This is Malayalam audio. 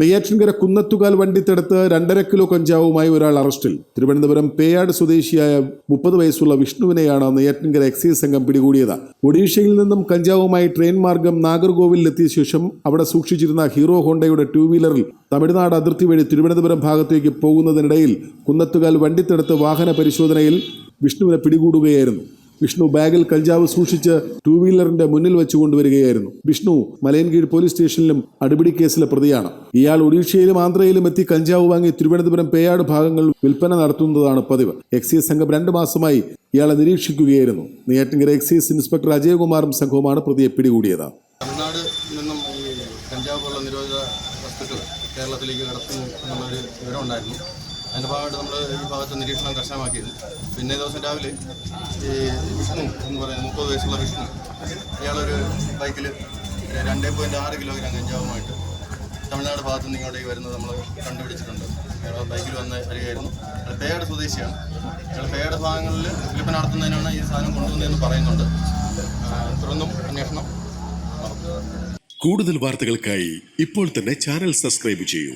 നെയ്യാറ്റിൻകര കുന്നത്തുകാൽ വണ്ടിത്തെടുത്ത് രണ്ടര കിലോ കഞ്ചാവുമായി ഒരാൾ അറസ്റ്റിൽ. തിരുവനന്തപുരം പേയാട് സ്വദേശിയായ മുപ്പത് വയസ്സുള്ള വിഷ്ണുവിനെയാണ് നെയ്യാറ്റിൻകര എക്സൈസ് സംഘം പിടികൂടിയത്. ഒഡീഷയിൽ നിന്നും കഞ്ചാവുമായി ട്രെയിൻ മാർഗം നാഗർകോവിലെത്തിയ ശേഷം അവിടെ സൂക്ഷിച്ചിരുന്ന ഹീറോ ഹോണ്ടയുടെ ടൂ വീലറിൽ തമിഴ്നാട് അതിർത്തി വഴി തിരുവനന്തപുരം ഭാഗത്തേക്ക് പോകുന്നതിനിടയിൽ കുന്നത്തുകാൽ വണ്ടിത്തെടുത്ത് വാഹന പരിശോധനയിൽ വിഷ്ണുവിനെ പിടികൂടുകയായിരുന്നു. വിഷ്ണു ബാഗിൽ കഞ്ചാവ് സൂക്ഷിച്ച് ടൂ വീലറിന്റെ മുന്നിൽ വെച്ചു കൊണ്ടുവരികയായിരുന്നു. വിഷ്ണു മലയൻകീഴ് പോലീസ് സ്റ്റേഷനിലും അടിപിടി കേസിലെ പ്രതിയാണ്. ഇയാൾ ഒഡീഷയിലും ആന്ധ്രയിലും എത്തി കഞ്ചാവ് വാങ്ങി തിരുവനന്തപുരം പേയാട് ഭാഗങ്ങളിൽ വിൽപ്പന നടത്തുന്നതാണ് പതിവ്. എക്സൈസ് സംഘം രണ്ടു മാസമായി ഇയാളെ നിരീക്ഷിക്കുകയായിരുന്നു. നെയ്യാറ്റിങ്കര എക്സൈസ് ഇൻസ്പെക്ടർ അജയകുമാറും സംഘവുമാണ് പ്രതിയെ പിടികൂടിയത്. നിന്നും വസ്തുക്കൾ കേരളത്തിലേക്ക് കടത്തുന്നു എന്നുള്ളൊരു വിവരം ഉണ്ടായിരുന്നു. അതിന്റെ ഭാഗമായിട്ട് നമ്മൾ ഈ ഭാഗത്ത് നിരീക്ഷണം കർശനമാക്കിയത്. പിന്നെ ദിവസം രാവിലെ ഈ വിഷ്ണു എന്ന് പറയുന്ന മുപ്പത് വയസ്സുള്ള വിഷ്ണു ഇയാളൊരു ബൈക്കിൽ രണ്ട് പോയിന്റ് ആറ് കിലോഗ്രാം കഞ്ചാവുമായിട്ട് തമിഴ്നാട് ഭാഗത്ത് നിന്ന് ഇങ്ങോട്ടേക്ക് വരുന്നത് നമ്മൾ കണ്ടുപിടിച്ചിട്ടുണ്ട്. അയാൾ ബൈക്കിൽ വന്ന് വരികയായിരുന്നു. അയാൾ പേയാട് സ്വദേശിയാണ്. അയാൾ പേയാട് ഭാഗങ്ങളിൽ ഫിലിപ്പ് നടത്തുന്നതിനാണ് ഈ സാധനം കൊണ്ടുവന്നതെന്ന് പറയുന്നുണ്ട്. തുറന്നും അന്വേഷണം കൂടുതൽ വാർത്തകൾക്കായി ഇപ്പോൾ തന്നെ ചാനൽ സബ്സ്ക്രൈബ് ചെയ്യൂ.